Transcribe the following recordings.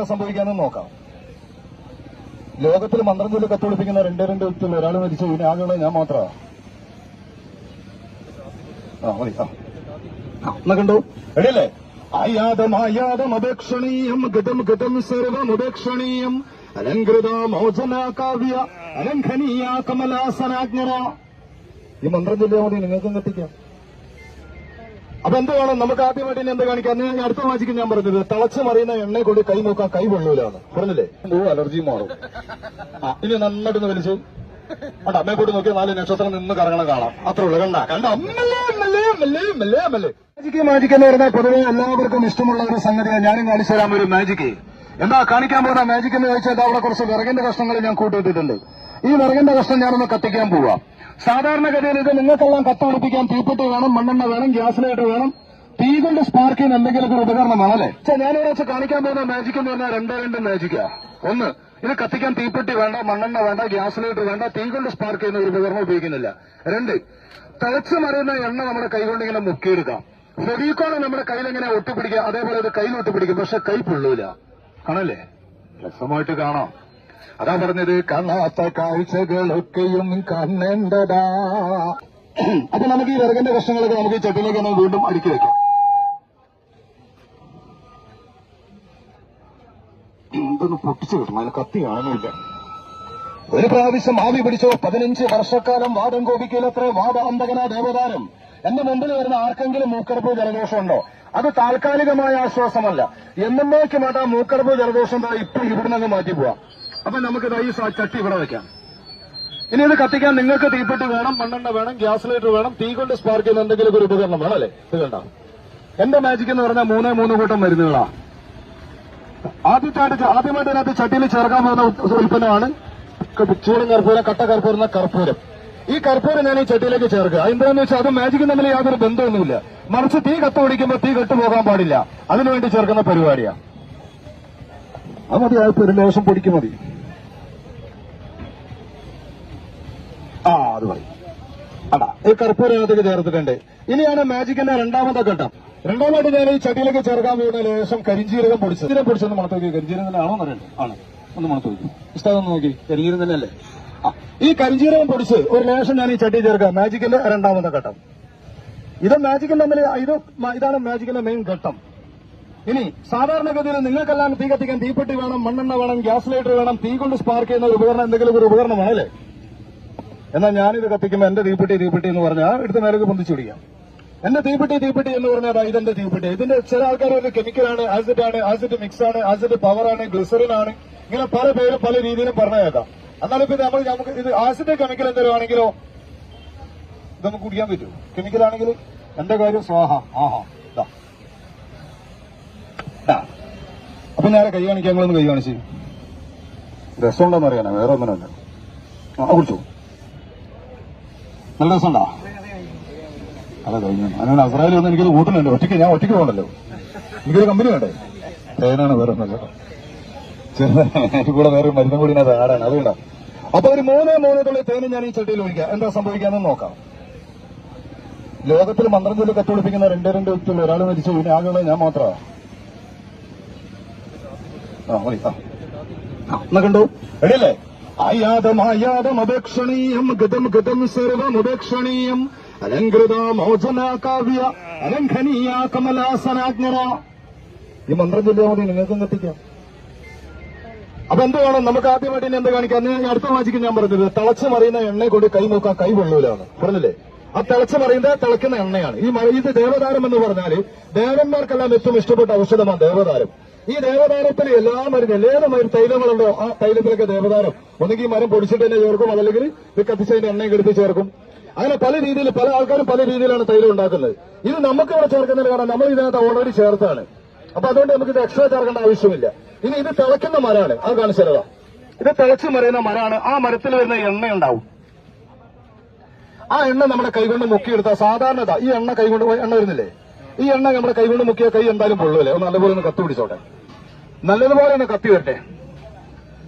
എന്താ സംഭവിക്കാന്ന് നോക്കാം. ലോകത്തിൽ മന്ത്രം ചൊല്ലി കത്തുപിടിപ്പിക്കുന്ന രണ്ടേ രണ്ട് വ്യക്തികൾ ഒരാൾ മരിച്ചു ഇനി ആകെയുള്ള ഞാൻ മാത്രമാ. ആ റെഡിയല്ലേ? കാവ്യ ഈ മന്ത്രം ചൊല്ലിയാൽ മതി നിങ്ങൾക്കും കത്തിക്കാം. അപ്പൊ എന്ത് വേണം നമുക്ക് ആദ്യമായിട്ട് ഇനി എന്ത് കാണിക്കാം? ഞാൻ അടുത്ത വാചിക്ക് ഞാൻ പറഞ്ഞത് തിളച്ച് മറിയുന്ന എണ്ണയെ കൊണ്ട് കൈ നോക്കാൻ കൈ കൊള്ളൂലാണ്. പറഞ്ഞില്ലേ? ഓ അലർജി മാറും. ഇനി നന്നായിട്ട് വലിച്ചു. അണ്ട അമ്മയെ കൂട്ടി നോക്കിയാൽ നാല് നക്ഷത്രം നിന്ന് കറങ്ങണം കാണാം. അത്രേ ഉള്ളൂ കണ്ട? കണ്ട? മാജിക്ക് മാജിക് എന്ന് പറഞ്ഞാൽ പൊതുവെ എല്ലാവർക്കും ഇഷ്ടമുള്ള ഒരു സംഗതിയാണ്. ഞാനും കാണിച്ചു തരാം ഒരു മാജിക് എന്താ കാണിക്കാൻ പോകുന്ന മാജിക് എന്ന് ചോദിച്ചാൽ അവിടെ കുറച്ച് വിറകിന്റെ കഷ്ണങ്ങൾ ഞാൻ കൂട്ടിയിട്ടിട്ടുണ്ട് ഈ വിറകിന്റെ കഷ്ണം ഞാനൊന്ന് കത്തിക്കാൻ പോവാം. സാധാരണഗതിയിൽ ഇത് നിങ്ങൾക്കെല്ലാം കത്തുപിടിപ്പിക്കാൻ തീപ്പെട്ടി വേണം മണ്ണെണ്ണ വേണം ഗ്യാസ് ലൈറ്റ് വേണം. തീ കൊണ്ട് സ്പാർക്ക് ചെയ്യുന്ന എന്തെങ്കിലും ഒരു ഉപകരണമാണ് അല്ലേ ഞാനിവിടെ വെച്ച് കാണിക്കാൻ പോകുന്ന മാജിക് എന്ന് പറഞ്ഞാൽ രണ്ടേ രണ്ട് മാജിക്കാ ഒന്ന് ഇത് കത്തിക്കാൻ തീപ്പെട്ടി വേണ്ട മണ്ണെണ്ണ വേണ്ട ഗ്യാസ് ലൈറ്റ് വേണ്ട തീ കൊണ്ട് സ്പാർക്ക് ചെയ്യുന്ന ഒരു ഉപകരണം ഉപയോഗിക്കുന്നില്ല. രണ്ട് തിളച്ച് മറിയുന്ന എണ്ണ നമ്മുടെ കൈകൊണ്ട് ഇങ്ങനെ മുക്കിയെടുക്കാം. ഫെവിക്കോണ് നമ്മുടെ കയ്യിൽ എങ്ങനെ ഒട്ടിപ്പിടിക്കുക അതേപോലെ ഇത് കയ്യിൽ ഒട്ടിപ്പിടിക്കും പക്ഷെ കൈ പൊള്ളൂല. കാണല്ലേ? രസമായിട്ട് കാണാം. അതാ പറഞ്ഞത് കാണാത്ത കാഴ്ചകളൊക്കെയും കണ്ണേണ്ടതാ അപ്പൊ നമുക്ക് ഈ വിറകിന്റെ കഷ്ണങ്ങളൊക്കെ നമുക്ക് ഈ ചട്ടിലേക്ക് നമുക്ക് വീണ്ടും അടുക്കി വെക്കാം. ഇതൊന്ന് പൊട്ടിച്ചു കിട്ടണം അതിന് കത്തി കാണുന്നില്ല. ഒരു പ്രാവശ്യം ആവി പിടിച്ചോ പതിനഞ്ച് വർഷക്കാലം വാദം കോപിക്കലത്ര വാദ അന്തകന ദേവതാരം എന്റെ മുമ്പിൽ വരുന്ന ആർക്കെങ്കിലും മൂക്കടപ്പ് ജലദോഷമുണ്ടോ? അത് താൽക്കാലികമായ ആശ്വാസമല്ല. എന്നേക്കുമായിട്ട് ആ മൂക്കടപ്പ് ജലദോഷം ഇപ്പൊ ഇവിടുന്ന് മാറ്റി പോവാം അപ്പൊ നമുക്ക് ഈ ചട്ടി ഇവിടെ വെക്കാം. ഇനി ഇത് കത്തിക്കാൻ നിങ്ങൾക്ക് തീപ്പെട്ടി വേണം മണ്ണെണ്ണ വേണം ഗ്യാസ് ലൈറ്റർ വേണം തീ കൊണ്ട് സ്പാർക്ക് ചെയ്യുന്ന എന്തെങ്കിലും ഒരു ഉപകരണം വേണം അല്ലേ? ഇത് വേണ്ട എന്റെ മാജിക് എന്ന് പറഞ്ഞാൽ മൂന്നേ മൂന്ന് കൂട്ടം മരുന്നുകളാ. ആദ്യമായിട്ട് ആദ്യമായിട്ട് ഇതിനകത്ത് ചട്ടിയിൽ ചേർക്കാൻ പോകുന്ന ഉൽപ്പന്നമാണ് ചൂടും കർപ്പൂരം കട്ട കർപ്പൂരം എന്ന കർപ്പൂരം. ഈ കർപ്പൂരം ഞാൻ ഈ ചട്ടിയിലേക്ക് ചേർക്കുക. എന്താണെന്ന് വെച്ചാൽ അത് മാജിക്കും തമ്മിൽ യാതൊരു ബന്ധമൊന്നുമില്ല. മറിച്ച് തീ കത്ത് പിടിക്കുമ്പോൾ തീ കെട്ടുപോകാൻ പാടില്ല. അതിനുവേണ്ടി ചേർക്കുന്ന പരിപാടിയാണ് അത് മതി ഒരു ലേശം പൊടിക്ക് മതി. ആ അത് പറയും. അടാ ഈ കർപ്പൂരം അതിലേക്ക് ചേർത്തിട്ടുണ്ട്. ഇനിയാണ് മാജിക്കിന്റെ രണ്ടാമത്തെ ഘട്ടം. രണ്ടാമതായിട്ട് ഞാൻ ഈ ചട്ടിയിലേക്ക് ചേർക്കാൻ പോകുന്ന ലേശം കരിഞ്ചീരകം പൊടിച്ചു. ഇതിനെ പൊടിച്ചൊന്ന് മണത്ത് നോക്കി കരിഞ്ചീരകം തന്നെ ആണോ എന്നറിയണ്ടേ ആണ്. ഒന്ന് മണത്ത് നോക്കി. ഇഷ്ടം നോക്കി. കരിഞ്ചീരകം തന്നെ അല്ലേ? ഈ കരിഞ്ചീരകം പൊടിച്ച് ഒരു ലേശം ഞാൻ ഈ ചട്ടി ചേർക്കാം. മാജിക്കിന്റെ രണ്ടാമത്തെ ഘട്ടം. ഇത് മാജിക്കിന്റെ തമ്മിൽ ഇത് ഇതാണ് മാജിക്കിന്റെ മെയിൻ ഘട്ടം. ഇനി സാധാരണഗതിയിൽ നിങ്ങൾക്കെല്ലാം തീ കത്തിക്കാൻ തീപ്പെട്ടി വേണം മണ്ണെണ്ണ വേണം ഗ്യാസ് ലൈറ്റർ വേണം തീ കൊണ്ട് സ്പാർക്ക് ചെയ്യുന്ന ഒരു ഉപകരണം എന്തെങ്കിലും ഒരു ഉപകരണമാണ് വേണമല്ലേ എന്നാൽ ഞാനിത് കത്തിക്കുമ്പോൾ എന്റെ തീപ്പെട്ടി തീപ്പെട്ടി എന്ന് പറഞ്ഞാൽ എടുത്ത് നിലയ്ക്ക് പൊന്തിച്ചു പിടിക്കാം. എന്റെ തീപ്പെട്ടി തീപ്പെട്ടി എന്ന് പറഞ്ഞാൽ അതാ ഇതെന്റെ തീപ്പെട്ടി. ഇതിന്റെ ചില ആൾക്കാർ ഒരു കെമിക്കലാണ് ആസിഡ് ആണ് ആസിഡ് മിക്സ് ആണ് ആസിഡ് പവർ ആണ് ഗ്ലിസറിൻ ആണ്. ഇങ്ങനെ പല പേരും പല രീതിയിലും പറഞ്ഞേക്കാം. എന്നാലും ഇപ്പൊ നമ്മൾ നമുക്ക് ഇത് ആസിഡ് കെമിക്കൽ എന്തെങ്കിലും ആണെങ്കിലോ ഇത് നമുക്ക് കുടിക്കാൻ പറ്റുമോ കെമിക്കൽ ആണെങ്കിൽ എന്റെ കാര്യം സ്വാഹ ആഹാ. അപ്പൊ നേരെ കൈ കാണിക്കാൻ കൈ കാണിച്ച്. രസമുണ്ടോന്ന് അറിയാനാ വേറെ ഒന്നിനല്ല ആ കുടിച്ചു. നല്ല രസമുണ്ടോ? അതെ കഴിഞ്ഞു. അങ്ങനെ അസ്രായേൽ വന്ന് എനിക്കത് കൂട്ടുന്നുണ്ട് ഒറ്റയ്ക്ക് ഞാൻ ഒറ്റയ്ക്ക് പോകണ്ടല്ലോ. എനിക്കൊരു കമ്പനി വേണ്ടേ? തേനാണ് വേറെ ഒന്നല്ല ചെറുതായിട്ട് കൂടെ വേറെ മരുന്നും കൂടി അത് ആടാണ് അതുകൊണ്ടാ അപ്പൊ ഒരു മൂന്നേ മൂന്നേ തുള്ളി തേന് ഞാൻ ഈ ചട്ടിയിൽ ഒഴിക്കാം. എന്താ സംഭവിക്കാന്ന് നോക്കാം. ലോകത്തിൽ മന്ത്രം ചൊല്ലി കത്തുപിടിപ്പിക്കുന്ന രണ്ടേ രണ്ട് വ്യക്തികൾ ഒരാൾ മരിച്ചു. പിന്നെ ആകെയുള്ള ഞാൻ മാത്രമാ. ആ മതി. ആ, എന്നാ കണ്ടു? റെഡിയല്ലേ? ആയാതം ആയാതം അപേക്ഷണീയം ഗതം ഗതം സർവമുപേക്ഷണീയം. അലങ്കൃത മോചന കാവ്യ അലംഘനീയ കമലാസനാജ്ഞര. ഈ മന്ത്രം ചൊല്ലിയാൽ മതി നിങ്ങൾക്കും കത്തിക്കാം അപ്പൊ എന്ത് വേണം? നമുക്ക് ആദ്യമായിട്ട് ഇനി എന്ത് കാണിക്കാം? അടുത്ത വാചിക്ക് ഞാൻ പറഞ്ഞത് തിളച്ച് മറിയുന്ന എണ്ണയെ കൊണ്ട് കൈ നോക്കാൻ കൈ കൊള്ളൂലാണ് പറഞ്ഞില്ലേ? ആ തിളച്ച് മറിയുന്നത് തിളക്കുന്ന എണ്ണയാണ്. ഈ മറിയുന്ന ദേവതാരം എന്ന് പറഞ്ഞാൽ ദേവന്മാർക്കെല്ലാം ഏറ്റവും ഇഷ്ടപ്പെട്ട ഔഷധമാണ് ദേവതാരം. ഈ ദേവതാരത്തിൽ എല്ലാ മരുന്ന് ഏത് മരുന്ന് തൈലങ്ങളുണ്ടോ? ആ തൈലത്തിലൊക്കെ ദേവതാരം ഒന്നുകിൽ മരം പൊടിച്ചിട്ട് തന്നെ ചേർക്കും അതല്ലെങ്കിൽ ഇത് കത്തിച്ചതിന്റെ എണ്ണയും എടുത്ത് ചേർക്കും. അങ്ങനെ പല രീതിയിൽ പല ആൾക്കാരും പല രീതിയിലാണ് തൈലം ഉണ്ടാക്കുന്നത്. ഇത് നമുക്ക് ഇവിടെ ചേർക്കുന്നതിന് കാരണം നമ്മൾ ഇതിനകത്ത് ഓൾറെഡി ചേർത്താണ്. അപ്പൊ അതുകൊണ്ട് നമുക്ക് ഇത് എക്സ്ട്രാ ചേർക്കേണ്ട ആവശ്യമില്ല. ഇനി ഇത് തിളക്കുന്ന മരമാണ് അത് കാണിച്ചതാ ഇത് തിളച്ച് മറിയുന്ന മരമാണ് ആ മരത്തിൽ വരുന്ന എണ്ണ ഉണ്ടാവും ആ എണ്ണ നമ്മുടെ കൈകൊണ്ട് മുക്കിയെടുത്താൽ സാധാരണ ഇതാ, ഈ എണ്ണ കൈകൊണ്ട് എണ്ണ വരുന്നില്ലേ? ഈ എണ്ണ നമ്മുടെ കൈകൊണ്ട് മുക്കിയ കൈ എന്തായാലും പൊള്ളൂല്ലേ നല്ലപോലെ ഒന്ന് കത്തി പിടിച്ചോട്ടെ നല്ലതുപോലെ തന്നെ കത്തി വരട്ടെ.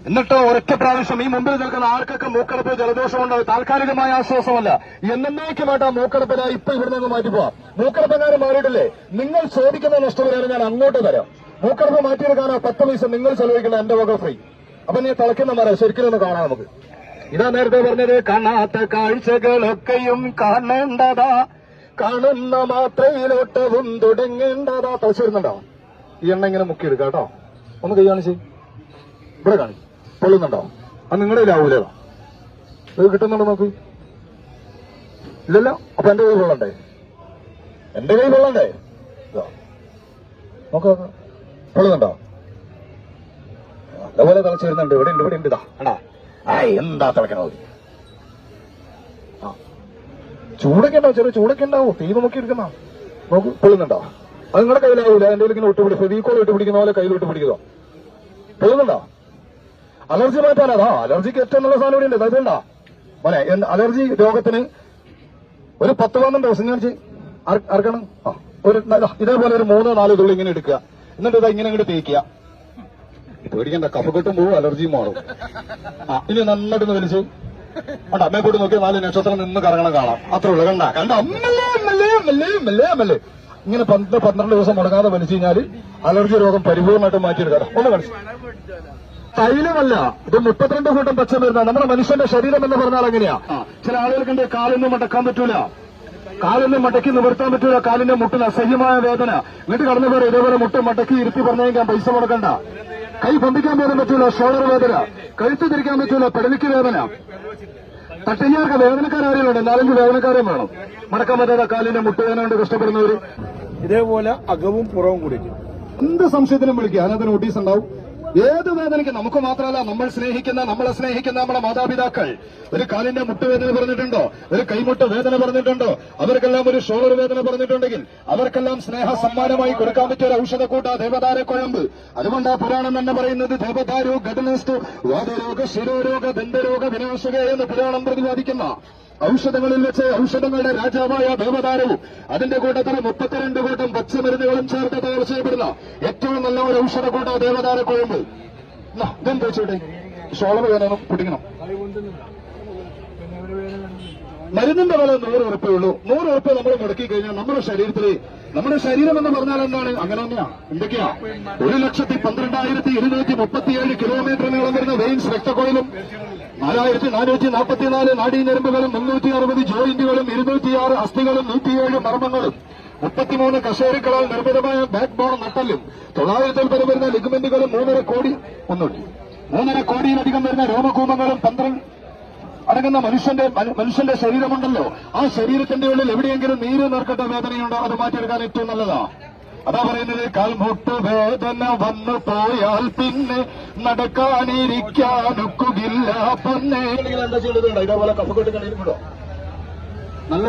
എന്നിട്ടോ ഒരൊറ്റ പ്രാവശ്യം ഈ മുമ്പിൽ നിൽക്കുന്ന ആർക്കൊക്കെ മൂക്കടപ്പ് ജലദോഷമുണ്ടോ താൽക്കാലികമായ ആശ്വാസമല്ല. എന്നേക്കുമായിട്ട് ആ മൂക്കടപ്പിന ഇപ്പൊ ഇവിടെ നിന്ന് മാറ്റി പോവാം. മൂക്കടപ്പങ്ങാരും മാറിയിട്ടില്ലേ? നിങ്ങൾ ചോദിക്കുന്ന നഷ്ടപരിഹാരം ഞാൻ അങ്ങോട്ട് തരാം. മൂക്കടപ്പ് മാറ്റിയെടുക്കാനോ പത്ത് പൈസ നിങ്ങൾ ചെലവഴിക്കണം എന്റെ വക ഫ്രീ അപ്പൊ നീ തിളക്കുന്ന മാറാം ശരിക്കും ഒന്ന് കാണാം നമുക്ക്. ഇതാ നേരത്തെ പറഞ്ഞത് കാണാത്ത കാഴ്ചകളൊക്കെയും കാണേണ്ടതാ. കാണുന്ന മാത്രയിലോട്ടവും തുടങ്ങേണ്ടതാ. തലശ്ശേരുന്നുണ്ടോ ഈ എണ്ണ ഇങ്ങനെ മുക്കിയെടുക്കാം കേട്ടോ. ഒന്ന് കൈ കാണിച്ച്. ഇവിടെ കാണി പൊള്ളുന്നുണ്ടോ? അത് നിങ്ങളുടെ കയ്യിലാവൂലേ ഇത് കിട്ടുന്നുണ്ടോ നോക്ക് ഇല്ലല്ലോ? അപ്പൊ എന്റെ കൈ കൊള്ളണ്ടേ എന്റെ കൈ കൊള്ളണ്ടേ നോക്ക കൊള്ളുന്നുണ്ടോ നല്ലപോലെ തിളച്ച് വരുന്നുണ്ട്. ഇവിടെ ഉണ്ട് ഇവിടെ ഉണ്ട്. ഇതാ. ആയ് എന്താ തിളക്കണത്? ആ. ചൂടൊക്കെ ഉണ്ടാവും ചെറിയ ചൂടൊക്കെ ഉണ്ടാവും. തീ നോക്കി എടുക്കുന്ന നോക്ക് പൊള്ളുന്നുണ്ടോ? അത് നിങ്ങളുടെ കയ്യിലാവൂല. എന്റെ ഇങ്ങനെ ഒട്ടുപിടി ഫെവിക്കോൾ ഇട്ട് പിടിക്കുന്ന പോലെ കയ്യിൽ ഇട്ട് പിടിക്കുന്നോ പോകുന്നുണ്ടോ? അലർജി മാറ്റാനതാ അലർജിക്ക് ഏറ്റവും നല്ല സാധനം ഇവിടെ ഉണ്ട് അതുകൊണ്ടാ മോനെ അലർജി രോഗത്തിന് ഒരു പത്ത് പന്ത്രണ്ട് ദിവസം ഞാൻ അറക്കണം ഒരു ഇതാ, ഇതേപോലെ ഒരു മൂന്നോ നാലോ തുള്ളി ഇങ്ങനെ എടുക്കുക. എന്നിട്ട് ഇതാ ഇങ്ങനെ ഇങ്ങോട്ട് തേക്കുക. പേടിക്കണ്ട കഫക്കെട്ടും പോവും അലർജിയും മാറും. ആ ഇനി നന്നായിട്ട് വലിച്ചു കണ്ട? അമ്മയെ കൂട്ടി നോക്കിയാൽ നാല് നക്ഷത്രം നിന്ന് കറങ്ങണം കാണാം. അത്രേ ഉള്ളു കണ്ട? കണ്ട? അമ്മല്ലേ അമ്മല്ലേ അമ്മല്ലേ അമ്മല്ലേ അമ്മല്ലേ? ഇങ്ങനെ പന്ത് പന്ത്രണ്ട് ദിവസം മുടങ്ങാതെ വലിച്ചു കഴിഞ്ഞാൽ അലർജി രോഗം പരിപൂർണമായിട്ട് മാറ്റിയെടുക്കാം ഒന്ന് കളിച്ചു തൈലമല്ല. ഇത് മുപ്പത്തിരണ്ട് കൂട്ടം പച്ചമരുന്ന നമ്മുടെ മനുഷ്യന്റെ ശരീരം എന്ന് പറഞ്ഞാൽ എങ്ങനെയാ ചില ആളുകൾക്ക് കാലൊന്നും മടക്കാൻ പറ്റൂല. കാലൊന്നും മടക്കി നിവർത്താൻ പറ്റൂല. കാലിന്റെ മുട്ടിന് അസഹ്യമായ വേദന. വീട്ടിൽ കടന്നു പേര് ഇതേപോലെ മുട്ട് മടക്കി ഇരുത്തി പറഞ്ഞേക്കാൻ പൈസ മുടക്കണ്ട. കൈ പമ്പിക്കാൻ പോലും പറ്റൂല. ഷോളർ വേദന. കഴുത്ത് തിരിക്കാൻ പറ്റൂല. പെടലിക്ക് വേദന. തട്ടിഞ്ഞാർക്ക് വേദനക്കാരും നാലഞ്ച് വേദനക്കാരെയും വേണം. മടക്കാൻ പറ്റാത്ത കാലിന്റെ മുട്ടുവേദന കൊണ്ട് കഷ്ടപ്പെടുന്നവര്. ഇതേപോലെ അകവും പുറവും കൂടി എന്ത് സംശയത്തിനും വിളിക്കുക അതിനകത്ത് നോട്ടീസ് ഉണ്ടാവും. ഏത് വേദനയ്ക്ക് നമുക്ക് മാത്രമല്ല നമ്മൾ സ്നേഹിക്കുന്ന നമ്മളെ സ്നേഹിക്കുന്ന നമ്മുടെ മാതാപിതാക്കൾ. ഒരു കാലിന്റെ മുട്ടുവേദന പറഞ്ഞിട്ടുണ്ടോ? ഒരു കൈമുട്ട് വേദന പറഞ്ഞിട്ടുണ്ടോ? അവർക്കെല്ലാം ഒരു ഷോളർ വേദന പറഞ്ഞിട്ടുണ്ടെങ്കിൽ അവർക്കെല്ലാം സ്നേഹ സമ്മാനമായി കൊടുക്കാൻ പറ്റിയ ഒരു ഔഷധക്കൂട്ട ദേവതാര കുഴമ്പ്. അതുകൊണ്ട് ആ പുരാണം തന്നെ പറയുന്നത് ദേവതാരോ ഘടനസ്തു വാദരോഗ ശിരോരോഗ ദന്തരോഗ വിനാശക എന്ന് പുരാണം പ്രതിപാദിക്കുന്ന ഔഷധങ്ങളിൽ വെച്ച് ഔഷധങ്ങളുടെ രാജാവായ ദേവതാരവും അതിന്റെ കൂട്ടത്തിൽ മുപ്പത്തിരണ്ട് കൂട്ടം പച്ചമരുന്നുകളും ചേർത്ത് തയ്യാർ ചെയ്യപ്പെടുന്ന ഏറ്റവും നല്ല ഒരു ഔഷധക്കൂട്ട ദേവതാര കുഴമ്പ് ഇതെന്ത് വെച്ചോട്ടെ വേണം കുടിക്കണം. മരുന്നിന്റെ വില നൂറ് ഉറപ്പുള്ളൂ നൂറ് ഉറപ്പ് നമ്മൾ മുടക്കി കഴിഞ്ഞാൽ നമ്മുടെ ശരീരത്തിൽ നമ്മുടെ ശരീരം എന്ന് പറഞ്ഞാൽ എന്താണ്? അങ്ങനെ തന്നെയാണ് എന്തൊക്കെയാ? ഒരു ലക്ഷത്തി പന്ത്രണ്ടായിരത്തി ഇരുന്നൂറ്റി മുപ്പത്തിയേഴ് കിലോമീറ്റർ നീളം വരുന്ന വെയിൻസ് രക്തക്കോയിലും നാലായിരത്തി നാനൂറ്റി നാൽപ്പത്തിനാല് നാഡീഞരമ്പുകളും മുന്നൂറ്റി അറുപത് ജോയിന്റുകളും ഇരുന്നൂറ്റിയാറ് അസ്ഥികളും നൂറ്റിയേഴ് മർമ്മങ്ങളും മുപ്പത്തിമൂന്ന് കസേരക്കളാൽ നിർമ്മിതമായ ബാക്ക് ബോൺ നട്ടലും തൊള്ളായിരത്തിൽ പരം വരുന്ന ലിഗ്മെന്റുകളും മൂന്നര കോടി ഒന്നുണ്ട്. മൂന്നര കോടിയിലധികം വരുന്ന രോമകൂപങ്ങളും പന്ത്രണ്ട് അടങ്ങുന്ന മനുഷ്യന്റെ മനുഷ്യന്റെ ശരീരമുണ്ടല്ലോ. ആ ശരീരത്തിന്റെ ഉള്ളിൽ എവിടെയെങ്കിലും നീര് നിർക്കട്ട വേദനയുണ്ടോ? അത് മാറ്റിയെടുക്കാൻ ഏറ്റവും നല്ലതാ. അതാ പറയുന്നത് കാൽമുട്ട് വേദന വന്നു പോയാൽ പിന്നെ നടക്കാനിരിക്കാനൊക്കുകില്ല പൊന്നെ. എന്താ ചെയ്യുന്നത് ഇതേപോലെ കഫക്കെട്ട് കളിയിലും നല്ല